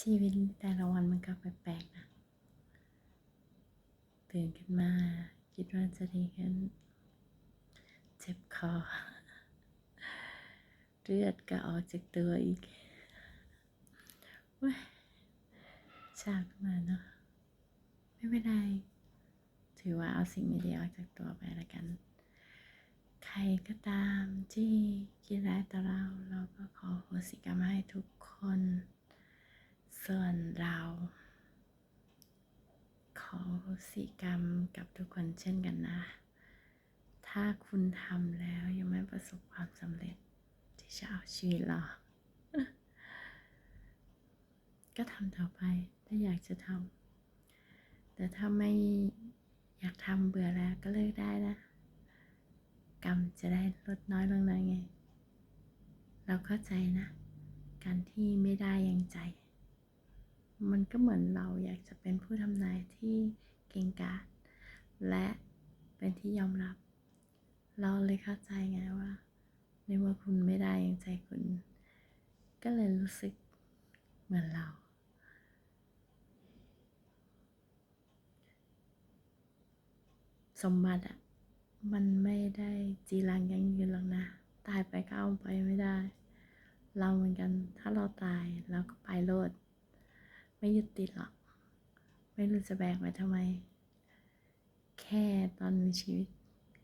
ชีวิตแต่ละวันมันก็แปลกๆนะ ตื่นขึ้นมา คิดว่าจะดีขึ้น เจ็บคอ เลือดก็ออกจากตัวอีกเว้ยชาขึ้นมาเนาะไม่เป็นไร ถือว่าเอาสิ่งไม่ดีออกจากตัวไปละกัน ใครก็ตามที่คิดร้ายต่อเรา เราก็ขอโหสิกรรมให้ทุกคน ส่วนเราขอสิกรรมกับทุกคนเช่นกันนะ ถ้าคุณทำแล้วยังไม่ประสบความสำเร็จที่จะเอาชีวิตเราก็ทำต่อไปถ้าอยากจะทำ แต่ถ้าไม่อยากทำเบื่อแล้วก็เลิกได้นะ กรรมจะได้ลดน้อยลงหน่อยไง เราเข้าใจนะ การที่ไม่ได้อยังใจ มันก็เหมือนเราอยากจะเป็นผู้ทำนายที่เก่งกาจและเป็นที่ยอมรับ เราเลยเข้าใจไงว่า ในเมื่อคุณไม่ได้อยังใจคุณ ก็เลยรู้สึกเหมือนเรา สมบัติอะมันไม่ได้จีรังยังยืนหรอกนะ ตายไปก็เอาไปไม่ได้ เราเหมือนกันถ้าเราตายเราก็ไปโลด ไม่ยึดติดหรอก ไม่รู้จะแบกไว้ทำไม แค่ตอนมีชีวิต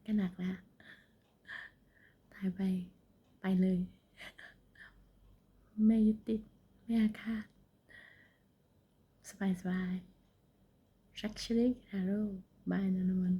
ก็หนักแล้ว ตายไปไปเลย ไม่ยึดติด ไม่อาฆาตสบายสบายรักชลิกฮาโร่บายนันมัน